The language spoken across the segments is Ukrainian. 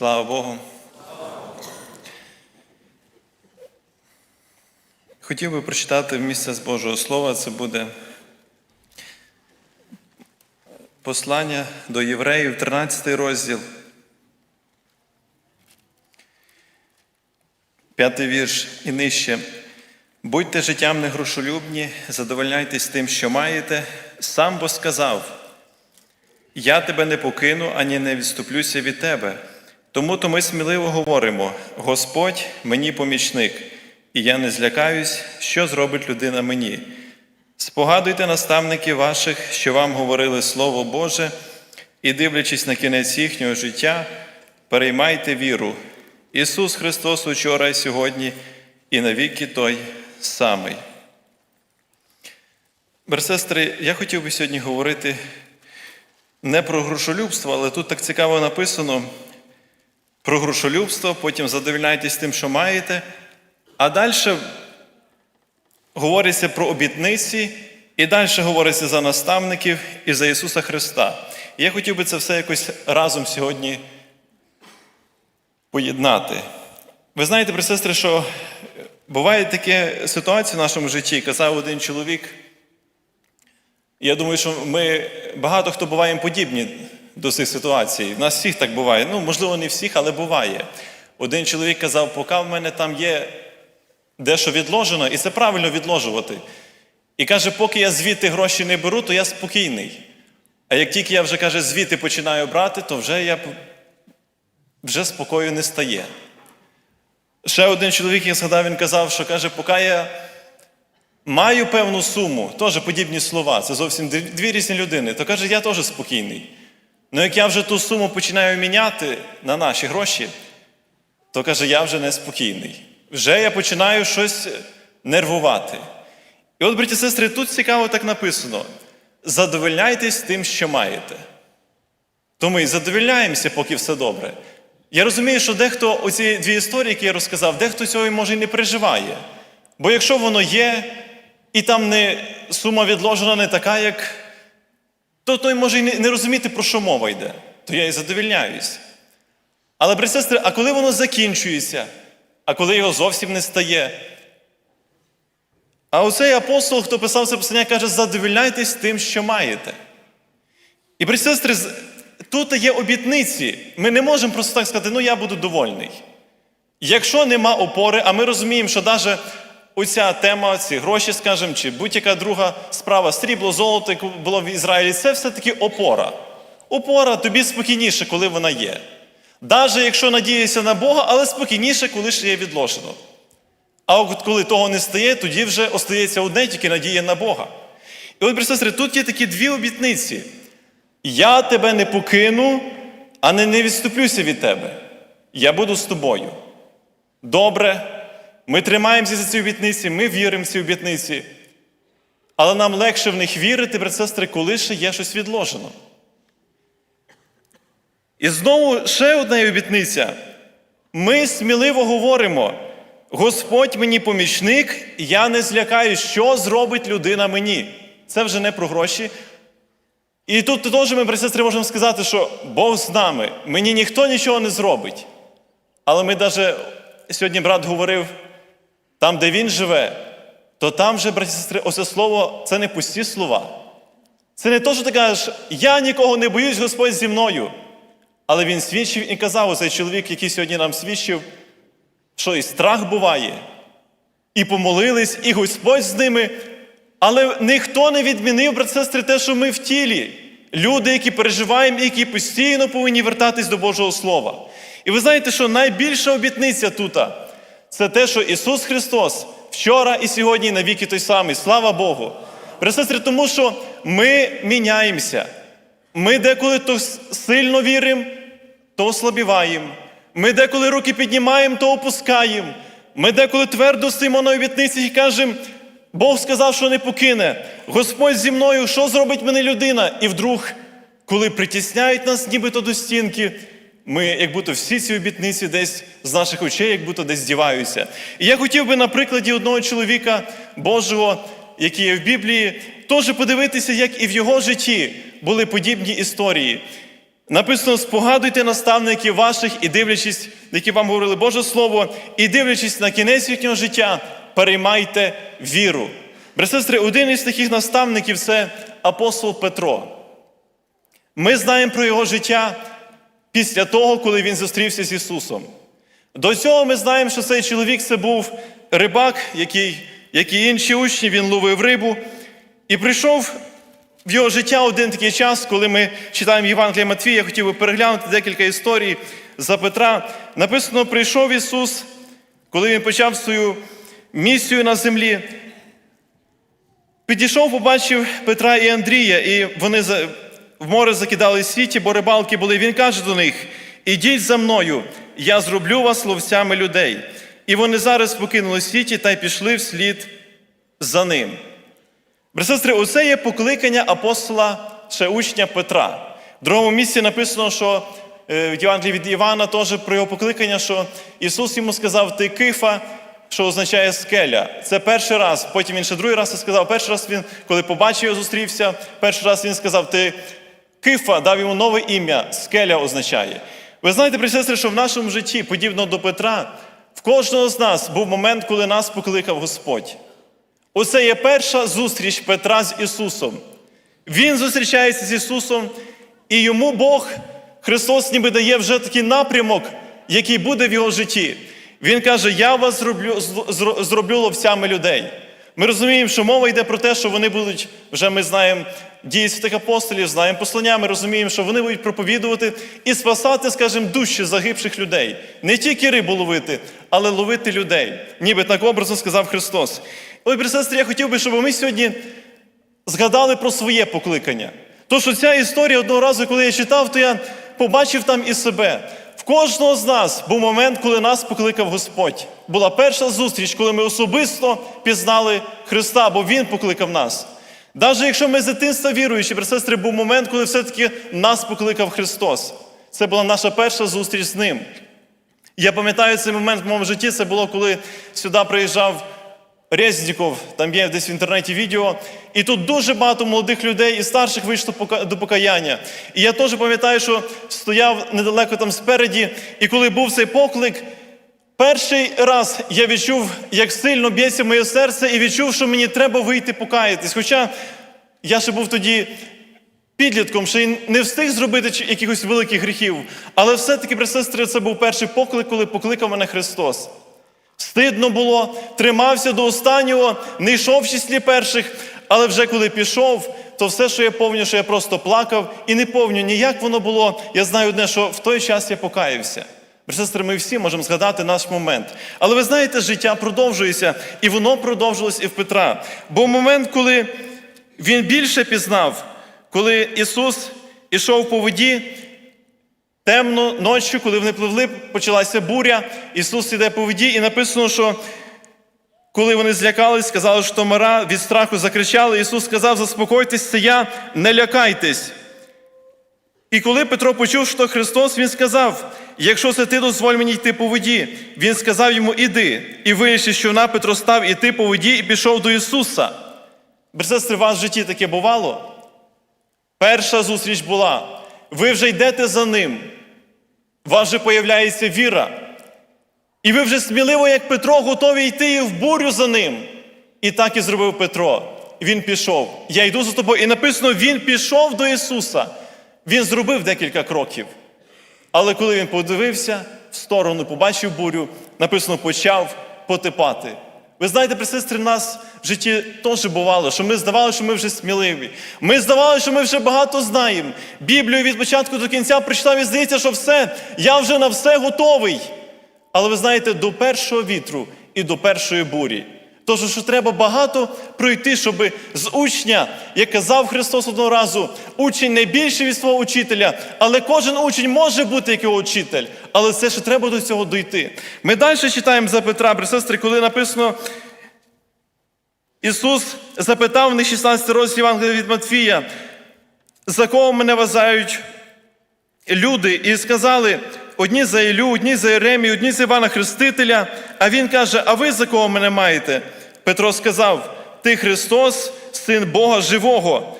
Слава Богу. Хотів би прочитати місце з Божого Слова. Це буде послання до євреїв, 13 розділ. П'ятий вірш і нижче. Будьте життям негрошолюбні, задовольняйтесь тим, що маєте. Сам бо сказав. Я тебе не покину, ані не відступлюся від тебе. Тому то ми сміливо говоримо: Господь мені помічник, і я не злякаюсь, що зробить людина мені. Спогадуйте наставників ваших, що вам говорили Слово Боже, і, дивлячись на кінець їхнього життя, переймайте віру. Ісус Христос учора і сьогодні, і навіки той самий. Берсестри, я хотів би сьогодні говорити не про грошолюбство, але тут так цікаво написано про грошолюбство, потім задовільняйтесь тим, що маєте. А далі говориться про обітниці, і далі говориться за наставників і за Ісуса Христа. І я хотів би це все якось разом сьогодні поєднати. Ви знаєте, при сестри, що буває таке ситуація в нашому житті, казав один чоловік. Я думаю, що ми багато хто буваємо подібні до цих ситуацій. В нас всіх так буває. Ну, можливо, не всіх, але буває. Один чоловік казав, поки в мене там є дещо відложено, і це правильно відложувати. І каже, поки я звідти гроші не беру, то я спокійний. А як тільки я вже каже, звідти починаю брати, то вже я вже спокою не стає. Ще один чоловік, я згадав, він казав, що каже, поки я маю певну суму, теж подібні слова, це зовсім дві різні людини, то каже, я теж спокійний. Ну як я вже ту суму починаю міняти на наші гроші, то каже, я вже не спокійний. Вже я починаю щось нервувати. І от, браті сестри, тут цікаво так написано: задовольняйтесь тим, що маєте. То ми і задовольняємося, поки все добре. Я розумію, що дехто оці дві історії, які я розказав, дехто цього може і не переживає. Бо якщо воно є, і там не сума відложена не така, як. То той може і не, розуміти, про що мова йде, то я і задовільняюсь. Але, брати сестри, а коли воно закінчується, а коли його зовсім не стає. А оцей апостол, хто писав це писання, каже, задовільняйтесь тим, що маєте. І, брати сестри, тут є обітниці. Ми не можемо просто так сказати, ну я буду довольний. Якщо нема опори, а ми розуміємо, що навіть оця тема, ці гроші, скажімо, чи будь-яка друга справа, срібло, золото, яке було в Ізраїлі, це все-таки опора. Опора тобі спокійніше, коли вона є. Навіть якщо надієшся на Бога, але спокійніше, коли ще є відложено. А от коли того не стає, тоді вже остається одне тільки надія на Бога. І от, сестри, тут є такі дві обітниці. Я тебе не покину, а не, не відступлюся від тебе. Я буду з тобою. Добре, ми тримаємося за ці обітниці, ми віримо в ці обітниці. Але нам легше в них вірити, брат сестри, коли ще є щось відложено. І знову ще одна обітниця. Ми сміливо говоримо: Господь мені помічник, я не злякаю, що зробить людина мені. Це вже не про гроші. І тут теж ми, брати сестри, можемо сказати, що Бог з нами, мені ніхто нічого не зробить. Але ми навіть сьогодні брат говорив, там, де він живе, то там же, браті сестри, оце слово це не пусті слова. Це не то, що ти кажеш, я нікого не боюсь, Господь зі мною. Але він свідчив і казав, оцей чоловік, який сьогодні нам свідчив, що і страх буває, і помолились, і Господь з ними. Але ніхто не відмінив, брат сестри, те, що ми в тілі. Люди, які переживаємо і які постійно повинні вертатись до Божого Слова. І ви знаєте, що найбільша обітниця тут це те, що Ісус Христос вчора і сьогодні і навіки той самий. Слава Богу. Брат сестри, тому що ми міняємося. Ми деколи то сильно віримо, то ослабіваємо. Ми деколи руки піднімаємо, то опускаємо. Ми деколи твердо стоїмо на обітниці і кажемо, Бог сказав, що не покине. Господь зі мною, що зробить мене людина? І вдруг, коли притісняють нас, нібито до стінки, ми, як будто всі ці обітниці десь з наших очей, як будто десь здіваються. І я хотів би на прикладі одного чоловіка Божого, який є в Біблії, теж подивитися, як і в його житті були подібні історії. Написано: спогадуйте наставників ваших і дивлячись, які вам говорили Боже Слово, і дивлячись на кінець їхнього життя, переймайте віру. Брати сестри, один із таких наставників це апостол Петро. Ми знаємо про його життя після того, коли він зустрівся з Ісусом. До цього ми знаємо, що цей чоловік це був рибак, який, як і інші учні, він ловив рибу. І прийшов в його життя один такий час, коли ми читаємо Євангелія Матвія, я хотів би переглянути декілька історій за Петра. Написано, прийшов Ісус, коли Він почав свою місію на землі. Підійшов, побачив Петра і Андрія, і вони в море закидали сіті, бо рибалки були. Він каже до них: Ідіть за мною, я зроблю вас ловцями людей. І вони зараз покинули сіті та й пішли вслід за ним. Брати сестри, оце є покликання апостола ще учня Петра. В другому місці написано, що е, в Євангелії від Івана теж про його покликання, що Ісус йому сказав, ти кифа, що означає скеля. Це перший раз. Потім він ще другий раз сказав. Перший раз він, коли побачив його, зустрівся, перший раз він сказав, ти кифа, дав йому нове ім'я, скеля означає. Ви знаєте, брати сестри, що в нашому житті, подібно до Петра, в кожного з нас був момент, коли нас покликав Господь. Оце є перша зустріч Петра з Ісусом. Він зустрічається з Ісусом, і йому Бог, Христос, ніби дає вже такий напрямок, який буде в його житті. Він каже: Я вас зроблю, зроблю ловцями людей. Ми розуміємо, що мова йде про те, що вони будуть, вже ми знаємо дії святих апостолів, знаємо послання, ми розуміємо, що вони будуть проповідувати і спасати, скажімо, душі загибших людей. Не тільки рибу ловити, але ловити людей. Ніби так образно сказав Христос. Ой, брати сестри, я хотів би, щоб ми сьогодні згадали про своє покликання. То, що ця історія одного разу, коли я читав, то я побачив там і себе. Кожного з нас був момент, коли нас покликав Господь. Була перша зустріч, коли ми особисто пізнали Христа, бо Він покликав нас. Навіть якщо ми з дитинства віруючі, сестри, був момент, коли все-таки нас покликав Христос. Це була наша перша зустріч з Ним. Я пам'ятаю цей момент в моєму житті. Це було, коли сюди приїжджав Резніков, там є десь в інтернеті відео. І тут дуже багато молодих людей і старших вийшло до покаяння. І я теж пам'ятаю, що стояв недалеко там спереді, і коли був цей поклик, перший раз я відчув, як сильно б'ється моє серце, і відчув, що мені треба вийти покаятись. Хоча я ще був тоді підлітком, ще й не встиг зробити якихось великих гріхів. Але все-таки, сестри, це був перший поклик, коли покликав мене Христос. Стидно було, тримався до останнього, не йшов в числі перших, але вже коли пішов, то все, що я пам'ятаю, що я просто плакав і не пам'ятаю ніяк воно було. Я знаю одне, що в той час я покаявся. Сестри, ми всі можемо згадати наш момент. Але ви знаєте, життя продовжується, і воно продовжилось і в Петра. Бо момент, коли він більше пізнав, коли Ісус ішов по воді, Темно ночі, коли вони пливли, почалася буря. Ісус іде по воді, і написано, що коли вони злякались, сказали, що мара від страху закричали. Ісус сказав: Заспокойтесь, це я, не лякайтесь. І коли Петро почув, що Христос, він сказав: Якщо це ти дозволь мені йти по воді, він сказав йому: Іди. І вийшли, що на Петро став іти по воді і пішов до Ісуса. Брати, у вас в житті таке бувало? Перша зустріч була. Ви вже йдете за ним. Вас вже появляється віра. І ви вже сміливо, як Петро, готові йти в бурю за ним. І так і зробив Петро. Він пішов. Я йду за тобою. І написано, він пішов до Ісуса. Він зробив декілька кроків. Але коли він подивився в сторону, побачив бурю, написано, почав потипати. Ви знаєте, при сестри, в нас в житті теж бувало, що ми здавали, що ми вже сміливі. Ми здавали, що ми вже багато знаємо. Біблію від початку до кінця прочитав і здається, що все, я вже на все готовий. Але ви знаєте, до першого вітру і до першої бурі. Тож, що треба багато пройти, щоб з учня, як казав Христос одного разу, учень не більший від свого учителя, але кожен учень може бути як його учитель. Але це ще треба до цього дойти. Ми далі читаємо за Петра, брати сестри, коли написано, Ісус запитав в них 16 розділ Євангелія від Матфія, за кого мене вважають люди, і сказали, одні за Ілю, одні за Єремію, одні за Івана Хрестителя. А він каже: А ви за кого мене маєте? Петро сказав: Ти Христос, син Бога живого.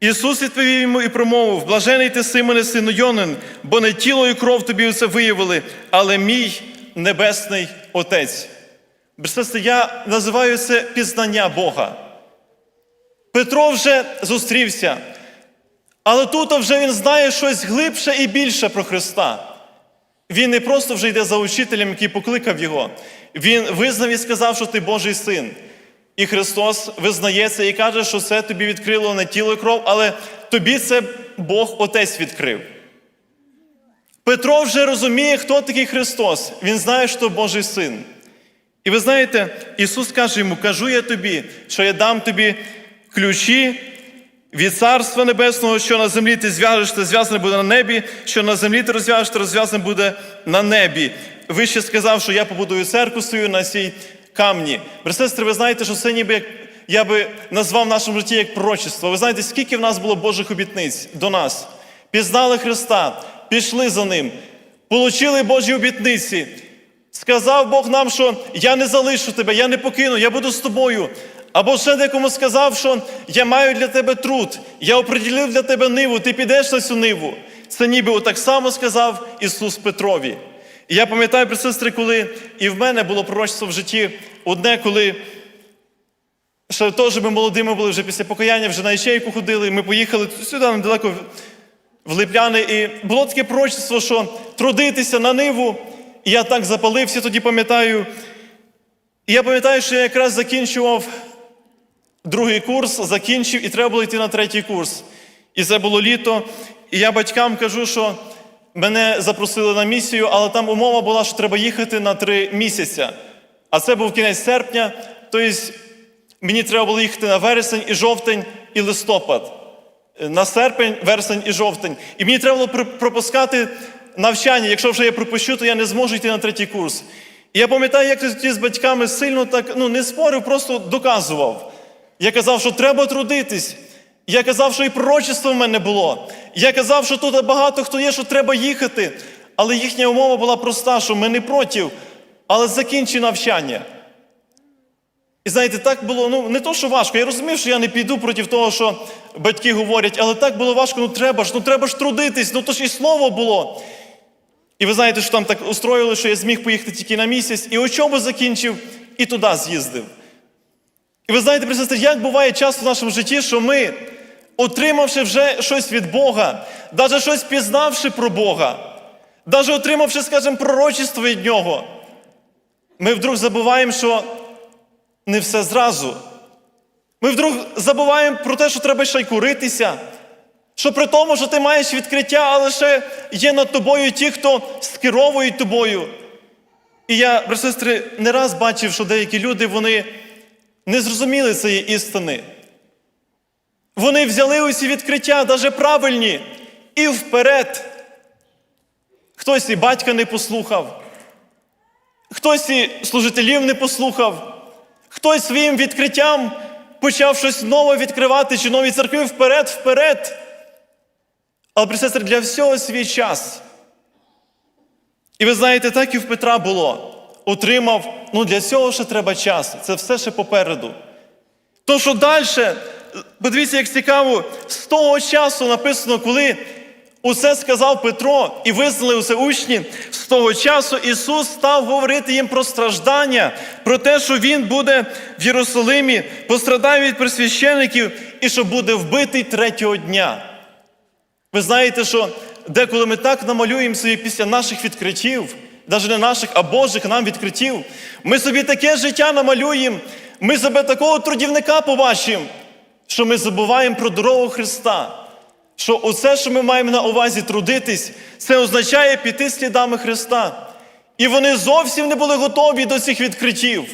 Ісус відповів йому і промовив: Блажений ти, Симоне, сину Йонин, бо не тіло і кров тобі це виявили, але мій небесний Отець. Представте, я називаю це пізнання Бога. Петро вже зустрівся, але тут вже він знає щось глибше і більше про Христа. Він не просто вже йде за учителем, який покликав його. Він визнав і сказав, що ти Божий син. І Христос визнає це і каже, що це тобі відкрило не тіло і кров, але тобі це Бог Отець відкрив. Петро вже розуміє, хто такий Христос. Він знає, що Божий син. І ви знаєте, Ісус каже йому: кажу я тобі, що я дам тобі ключі від Царства Небесного, що на землі ти зв'яжеш, то зв'язане буде на небі, що на землі ти розв'яжеш, то розв'язане буде на небі. Вище сказав, що я побудую церкву свою на цій камні. Брати ви знаєте, що це ніби як я би назвав в нашому житті як пророчество. Ви знаєте, скільки в нас було Божих обітниць до нас? Пізнали Христа, пішли за Ним, получили Божі обітниці. Сказав Бог нам, що я не залишу тебе, я не покину, я буду з тобою. Або ще декому сказав, що я маю для тебе труд, я оприділив для тебе ниву, ти підеш на цю ниву. Це ніби отак само сказав Ісус Петрові. І я пам'ятаю, при сестри, коли і в мене було пророчество в житті одне, коли ще теж ми молодими були вже після покаяння, вже на ячейку ходили, ми поїхали сюди недалеко в Липляни, і було таке пророчество, що трудитися на ниву. І я так запалився, тоді пам'ятаю. І я пам'ятаю, що я якраз закінчував другий курс, закінчив, і треба було йти на третій курс. І це було літо. І я батькам кажу, що мене запросили на місію, але там умова була, що треба їхати на три місяці. А це був кінець серпня, тобто мені треба було їхати на вересень і жовтень і листопад. На серпень, вересень і жовтень. І мені треба було пропускати навчання. Якщо вже я пропущу, то я не зможу йти на третій курс. І я пам'ятаю, як тоді з батьками сильно так ну, не спорив, просто доказував. Я казав, що треба трудитись. Я казав, що і пророчество в мене було. Я казав, що тут багато хто є, що треба їхати. Але їхня умова була проста, що ми не проти, але закінчи навчання. І знаєте, так було, ну не то, що важко. Я розумів, що я не піду проти того, що батьки говорять, але так було важко, ну треба ж, ну треба ж трудитись, ну то ж і слово було. І ви знаєте, що там так устроїли, що я зміг поїхати тільки на місяць, і учобу закінчив, і туди з'їздив. І ви знаєте, сестри, як буває часто в нашому житті, що ми, отримавши вже щось від Бога, навіть щось пізнавши про Бога, навіть отримавши, скажімо, пророчество від Нього, ми вдруг забуваємо, що не все зразу. Ми вдруг забуваємо про те, що треба ще й куритися. Що при тому, що ти маєш відкриття, але ще є над тобою ті, хто скеровують тобою. І я, брати сестри, не раз бачив, що деякі люди вони не зрозуміли цієї істини. Вони взяли усі відкриття, навіть правильні, і вперед. Хтось і батька не послухав, хтось і служителів не послухав, хтось своїм відкриттям почав щось нове відкривати, чи нові церкви вперед, вперед. Але, брати для всього свій час. І ви знаєте, так і в Петра було. Отримав, ну для цього ще треба час. Це все ще попереду. То, що далі, подивіться, як цікаво, з того часу написано, коли усе сказав Петро і визнали усе учні, з того часу Ісус став говорити їм про страждання, про те, що Він буде в Єрусалимі, пострадає від присвящеників і що буде вбитий третього дня. Ви знаєте, що деколи ми так намалюємо собі після наших відкриттів, навіть не наших, а Божих нам відкриттів, ми собі таке життя намалюємо, ми себе такого трудівника побачимо, що ми забуваємо про дорогу Христа. Що усе, що ми маємо на увазі трудитись, це означає піти слідами Христа. І вони зовсім не були готові до цих відкриттів.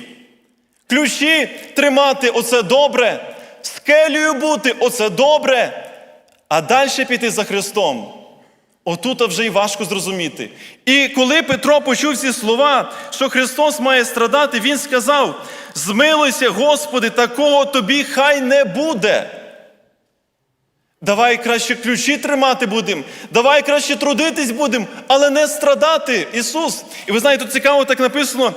Ключі тримати оце добре, скелею бути оце добре. А далі піти за Христом. Отут вже й важко зрозуміти. І коли Петро почув ці слова, що Христос має страдати, він сказав: Змилуйся, Господи, такого тобі хай не буде. Давай краще ключі тримати будемо, давай краще трудитись будемо, але не страдати, Ісус. І ви знаєте, цікаво так написано: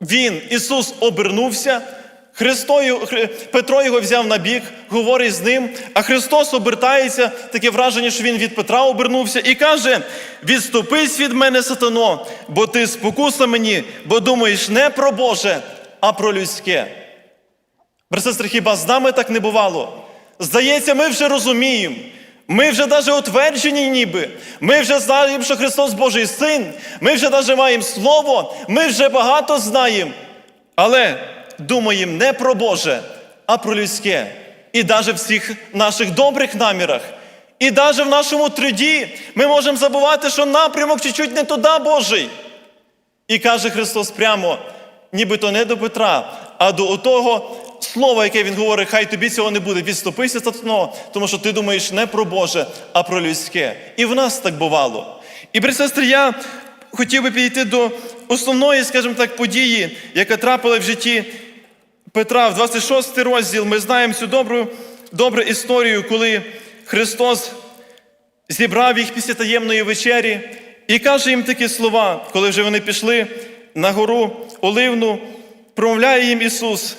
Він, Ісус, обернувся, Христою, Петро його взяв на бік, говорить з ним, а Христос обертається, таке враження, що він від Петра обернувся, і каже: Відступись від мене, сатано, бо ти спокуса мені, бо думаєш не про Боже, а про людське. Брати хіба з нами так не бувало? Здається, ми вже розуміємо. Ми вже навіть утверджені ніби. Ми вже знаємо, що Христос Божий Син. Ми вже навіть маємо Слово, ми вже багато знаємо. Але думаємо не про Боже, а про людське. І навіть в всіх наших добрих намірах. І навіть в нашому труді ми можемо забувати, що напрямок чуть-чуть не туди Божий. І каже Христос прямо, нібито не до Петра, а до того слова, яке він говорить, хай тобі цього не буде. Відступися сатано, тому що ти думаєш не про Боже, а про людське. І в нас так бувало. І, сестри, я хотів би підійти до основної, скажімо так, події, яка трапила в житті Петра в 26 розділ. Ми знаємо цю добру, добру історію, коли Христос зібрав їх після таємної вечері і каже їм такі слова, коли вже вони пішли на гору Оливну, промовляє їм Ісус.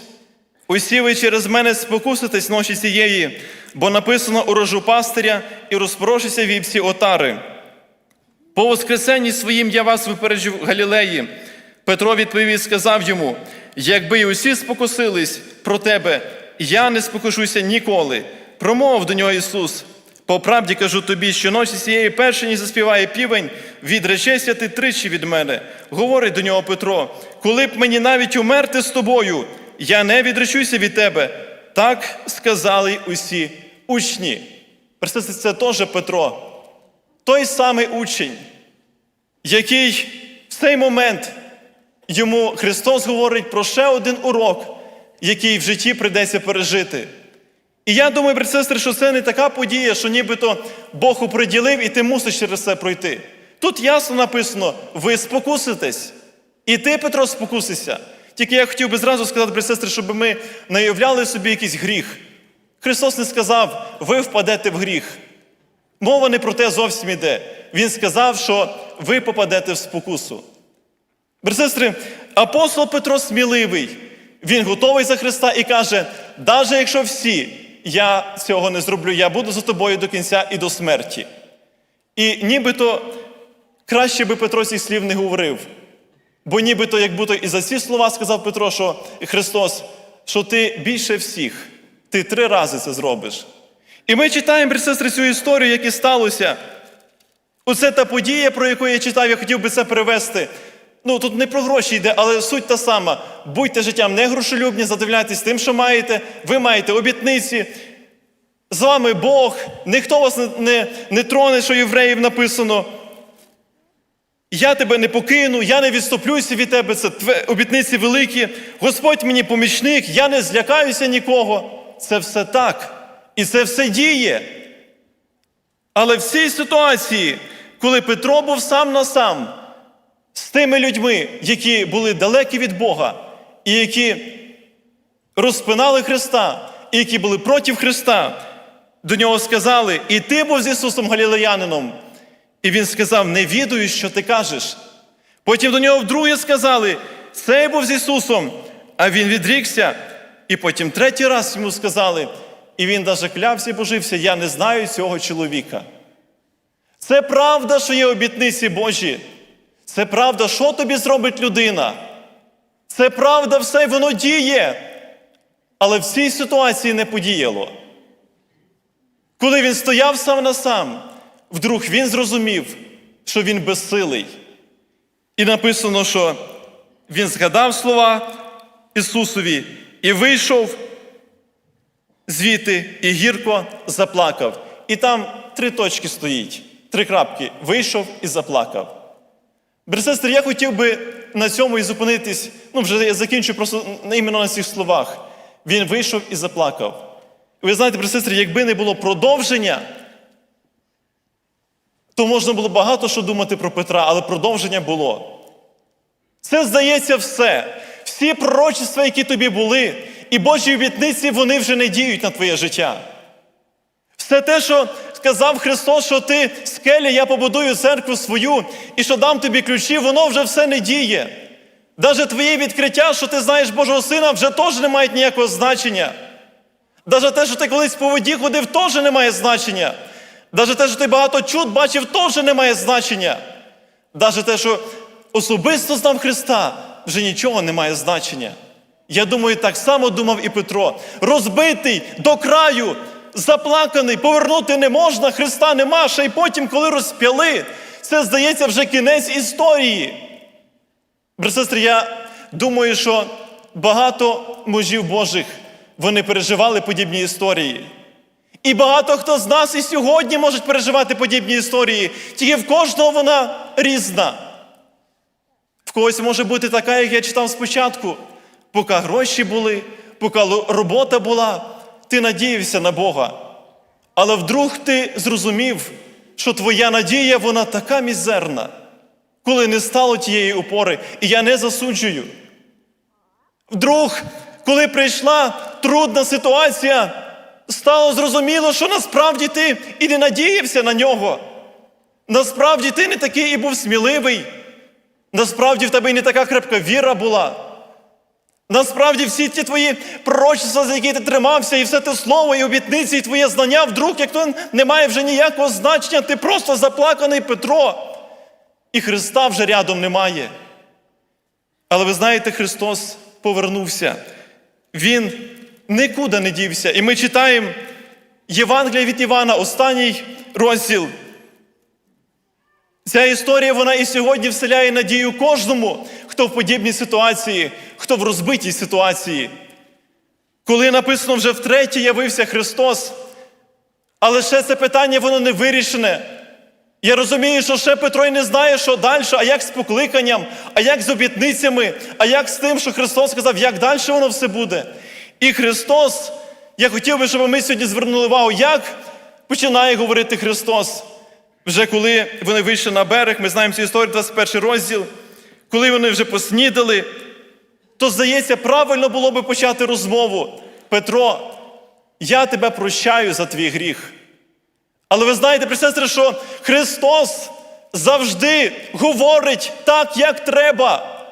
Усі ви через мене спокуситесь ночі цієї, бо написано у рожу пастиря і розпорошися вівці отари. По воскресенні своїм я вас випереджу в Галілеї. Петро відповів і сказав йому: якби й усі спокусились про тебе, я не спокушуся ніколи. Промовив до нього Ісус. По правді кажу тобі, що ночі цієї першої заспіває півень, відречешся ти тричі від мене. Говорить до нього Петро: коли б мені навіть умерти з тобою, я не відречуся від тебе. Так сказали усі учні. Представте, це теж Петро, той самий учень, який в цей момент йому Христос говорить про ще один урок, який в житті прийдеться пережити. І я думаю, брат сестри, що це не така подія, що нібито Бог оприділив, і ти мусиш через це пройти. Тут ясно написано: ви спокуситесь. І ти, Петро, спокусися. Тільки я хотів би зразу сказати, брат сестри, щоб ми не уявляли собі якийсь гріх. Христос не сказав, ви впадете в гріх. Мова не про те зовсім іде. Він сказав, що ви попадете в спокусу. Сестри, апостол Петро сміливий. Він готовий за Христа і каже: навіть якщо всі, я цього не зроблю, я буду за тобою до кінця і до смерті. І нібито краще би Петро цих слів не говорив. Бо нібито, як будто і за ці слова сказав Петро, що Христос, що ти більше всіх, ти три рази це зробиш. І ми читаємо, сестри, цю історію, як і сталося. Оце та подія, про яку я читав, я хотів би це перевести. Ну, тут не про гроші йде, але суть та сама. Будьте життям не грошолюбні, задивляйтесь тим, що маєте. Ви маєте обітниці. З вами Бог, ніхто вас не, не, не троне, що євреїв написано. Я тебе не покину, я не відступлюся від тебе. Це обітниці великі. Господь мені помічник, я не злякаюся нікого. Це все так. І це все діє. Але в цій ситуації, коли Петро був сам на сам з тими людьми, які були далекі від Бога, і які розпинали Христа, і які були проти Христа, до нього сказали: І ти був з Ісусом Галілеянином. І він сказав: Не відаю, що ти кажеш. Потім до нього вдруге сказали: Цей був з Ісусом, а він відрікся. І потім третій раз йому сказали, і він даже клявся і божився: Я не знаю цього чоловіка. Це правда, що є обітниці Божі. Це правда, що тобі зробить людина. Це правда, все воно діє. Але в цій ситуації не подіяло. Коли він стояв сам на сам, вдруг він зрозумів, що він безсилий. І написано, що він згадав слова Ісусові і вийшов звідти і гірко заплакав. І там три точки стоїть, три крапки. Вийшов і заплакав. Брати я хотів би на цьому і зупинитись. Ну, вже я закінчу просто іменно на цих словах. Він вийшов і заплакав. Ви знаєте, брати якби не було продовження, то можна було багато що думати про Петра, але продовження було. Це здається все. Всі пророчества, які тобі були, і Божі обітниці, вони вже не діють на твоє життя. Все те, що сказав Христос, що ти скеля, я побудую церкву свою, і що дам тобі ключі, воно вже все не діє. Навіть твоє відкриття, що ти знаєш Божого Сина, вже теж не має ніякого значення. Навіть те, що ти колись по воді ходив, теж не має значення. Навіть те, що ти багато чуд бачив, теж не має значення. Навіть те, що особисто знав Христа, вже нічого не має значення. Я думаю, так само думав і Петро. Розбитий до краю, заплаканий, повернути не можна, Христа нема. Ще й потім, коли розп'яли, це здається вже кінець історії. Брат, сестри, я думаю, що багато мужів Божих вони переживали подібні історії. І багато хто з нас і сьогодні можуть переживати подібні історії, тільки в кожного вона різна. В когось може бути така, як я читав спочатку, поки гроші були, поки робота була, ти надіявся на Бога. Але вдруг ти зрозумів, що твоя надія вона така мізерна, коли не стало тієї опори, і я не засуджую. Вдруг, коли прийшла трудна ситуація, стало зрозуміло, що насправді ти і не надіявся на нього. Насправді ти не такий і був сміливий. Насправді в тебе і не така крепка віра була. Насправді всі ті твої пророчества, за які ти тримався, і все те слово, і обітниці, і твоє знання, вдруг, як то не має вже ніякого значення, ти просто заплаканий Петро. І Христа вже рядом немає. Але ви знаєте, Христос повернувся. Він нікуди не дівся. І ми читаємо Євангелія від Івана, останній розділ. Ця історія вона і сьогодні вселяє надію кожному, хто в подібній ситуації, хто в розбитій ситуації. Коли написано вже втретє явився Христос, але ще це питання воно не вирішене. Я розумію, що ще Петро й не знає, що далі, а як з покликанням, а як з обітницями, а як з тим, що Христос сказав, як далі воно все буде. І Христос, я хотів би, щоб ми сьогодні звернули увагу, як починає говорити Христос. Вже коли вони вийшли на берег, ми знаємо цю історію, 21 розділ, коли вони вже поснідали, то, здається, правильно було би почати розмову. Петро, я тебе прощаю за твій гріх. Але ви знаєте, сестри, що Христос завжди говорить так, як треба.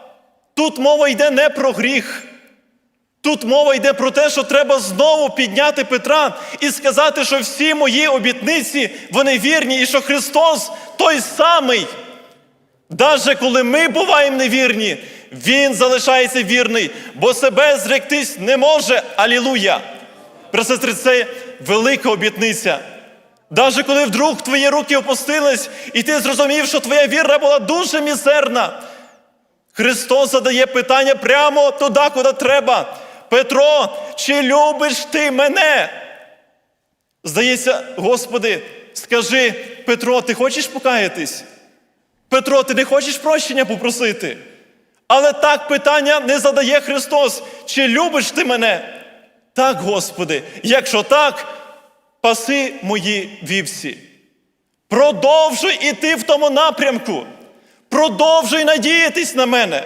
Тут мова йде не про гріх. Тут мова йде про те, що треба знову підняти Петра і сказати, що всі мої обітниці, вони вірні, і що Христос той самий. Даже коли ми буваємо невірні, Він залишається вірний, бо себе зректись не може. Алілуя! Сестри, це велика обітниця. Даже коли вдруг твої руки опустились, і ти зрозумів, що твоя віра була дуже мізерна, Христос задає питання прямо туди, куди треба. Петро, чи любиш ти мене? Здається, Господи, скажи, Петро, ти хочеш покаятись? Петро, ти не хочеш прощення попросити? Але так питання не задає Христос. Чи любиш ти мене? Так, Господи, якщо так, паси мої вівці. Продовжуй іти в тому напрямку. Продовжуй надіятись на мене.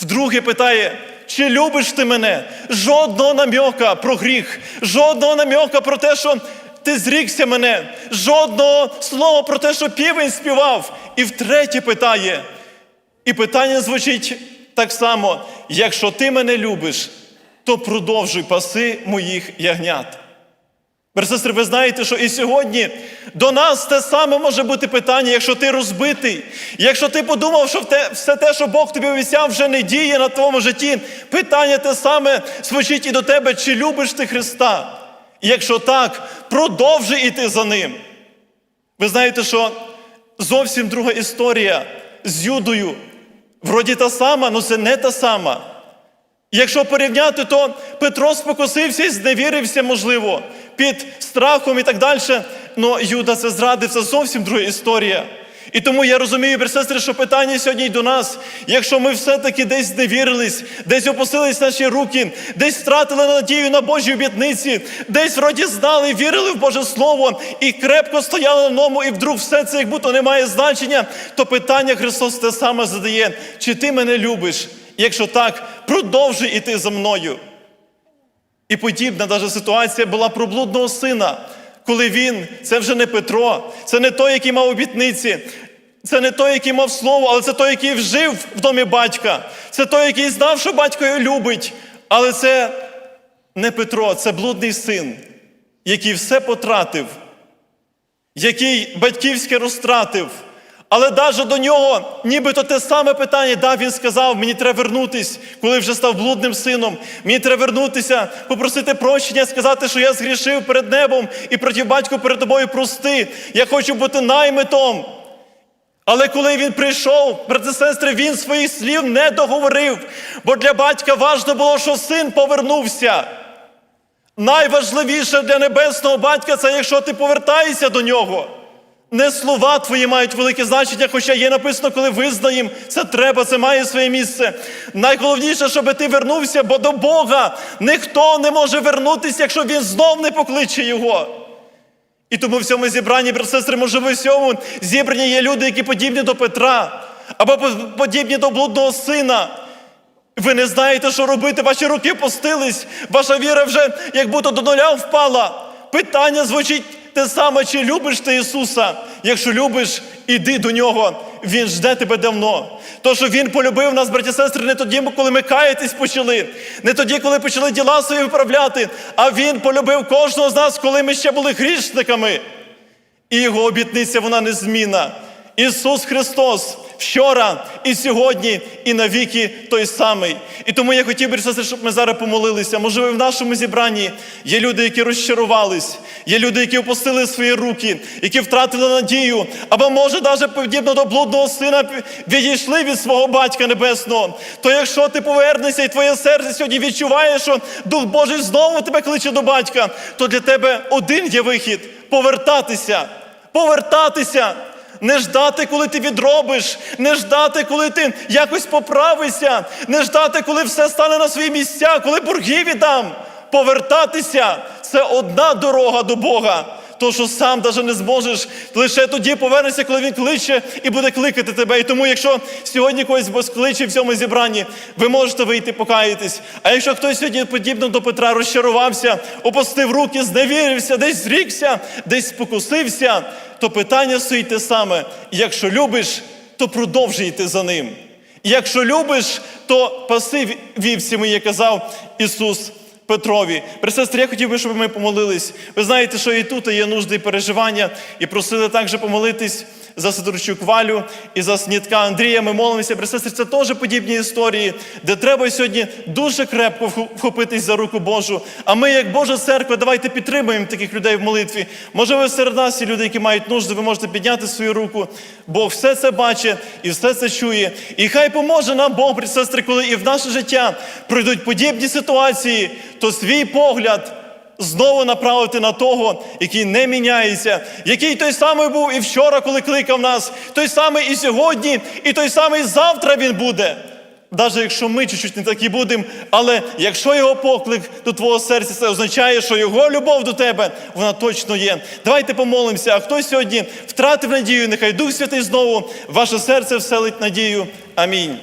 Вдруге питає, чи любиш ти мене? Жодного намьока про гріх, жодного намьока про те, що ти зрікся мене, жодного слова про те, що півень співав. І втретє питає. І питання звучить так само: якщо ти мене любиш, то продовжуй паси моїх ягнят. Сестри, ви знаєте, що і сьогодні до нас те саме може бути питання, якщо ти розбитий, якщо ти подумав, що все те, що Бог тобі обіцяв, вже не діє на твоєму житті, питання те саме звучить і до тебе, чи любиш ти Христа? І якщо так, продовжуй іти за Ним. Ви знаєте, що зовсім друга історія з Юдою, вроді та сама, але це не та сама. Якщо порівняти, то Петро спокусився і зневірився, можливо, під страхом і так далі. Но Юда це зрадив, це зовсім друга історія. І тому я розумію, сестри, що питання сьогодні й до нас. Якщо ми все-таки десь зневірились, десь опустились наші руки, десь втратили надію на Божі обітниці, десь вроді знали, вірили в Боже Слово і крепко стояли на ньому, і вдруг все це як будто не має значення, то питання Христос те саме задає: чи ти мене любиш? Якщо так, продовжуй іти за мною. І подібна навіть ситуація була про блудного сина, коли він, це вже не Петро, це не той, який мав обітниці, це не той, який мав слово, але це той, який жив в домі батька. Це той, який знав, що батько його любить. Але це не Петро, це блудний син, який все потратив, який батьківське розтратив. Але навіть до нього, нібито те саме питання, да, він сказав, мені треба вернутись, коли вже став блудним сином. Мені треба вернутися, попросити прощення, сказати, що я згрішив перед небом і проти батька перед тобою прости. Я хочу бути наймитом. Але коли він прийшов, брати сестри, він своїх слів не договорив, бо для батька важливо було, що син повернувся. Найважливіше для небесного батька це якщо ти повертаєшся до нього. Не слова твої мають велике значення, хоча є написано, коли визнаємо, це треба, це має своє місце. Найголовніше, щоб ти вернувся, бо до Бога ніхто не може вернутися, якщо він знов не покличе його. І тому в цьому зібранні, сестри, можливо, в цьому зібранні є люди, які подібні до Петра, або подібні до блудного сина. Ви не знаєте, що робити, ваші руки постились, ваша віра вже як будто до нуля впала. Питання звучить те саме, чи любиш ти Ісуса? Якщо любиш, іди до Нього. Він жде тебе давно. То, що Він полюбив нас, браті і сестри, не тоді, коли ми каятись почали, не тоді, коли почали діла свої виправляти, а Він полюбив кожного з нас, коли ми ще були грішниками. І Його обітниця вона незмінна. Ісус Христос вчора і сьогодні, і навіки той самий. І тому я хотів би, щоб ми зараз помолилися. Можливо, в нашому зібранні є люди, які розчарувались, є люди, які опустили свої руки, які втратили надію, або, може, навіть подібно до блудного сина відійшли від свого батька небесного. То якщо ти повернешся і твоє серце сьогодні відчуває, що Дух Божий знову тебе кличе до батька, то для тебе один є вихід повертатися, повертатися. Не ждати, коли ти відробиш, не ждати, коли ти якось поправишся, не ждати, коли все стане на свої місця, коли борги віддам. Повертатися це одна дорога до Бога. То, що сам навіть не зможеш, лише тоді повернешся, коли він кличе і буде кликати тебе. І тому, якщо сьогодні когось Бог кличе в цьому зібранні, ви можете вийти покаятись. А якщо хтось сьогодні подібно до Петра розчарувався, опустив руки, зневірився, десь зрікся, десь спокусився, то питання стоїть те саме. Якщо любиш, то продовжуй йти за ним. Якщо любиш, то паси вівці мої, казав Ісус. Петрові. Пресестри, я хотів би, щоб ми помолились. Ви знаєте, що і тут є нужди і переживання, і просили також помолитись за Сидорчук Валю і за снітка Андрія. Ми молимося. Пресестри, це теж подібні історії, де треба сьогодні дуже крепко вхопитись за руку Божу. А ми, як Божа церква, давайте підтримуємо таких людей в молитві. Може, ви серед нас є люди, які мають нужди, ви можете підняти свою руку. Бог все це бачить і все це чує. І хай поможе нам Бог, пресестри, коли і в наше життя пройдуть подібні ситуації то свій погляд знову направити на того, який не міняється, який той самий був і вчора, коли кликав нас, той самий і сьогодні, і той самий завтра він буде. Навіть якщо ми чуть-чуть не такі будемо, але якщо його поклик до твого серця, це означає, що його любов до тебе, вона точно є. Давайте помолимося. А хто сьогодні втратив надію, нехай Дух Святий знову ваше серце вселить надію. Амінь.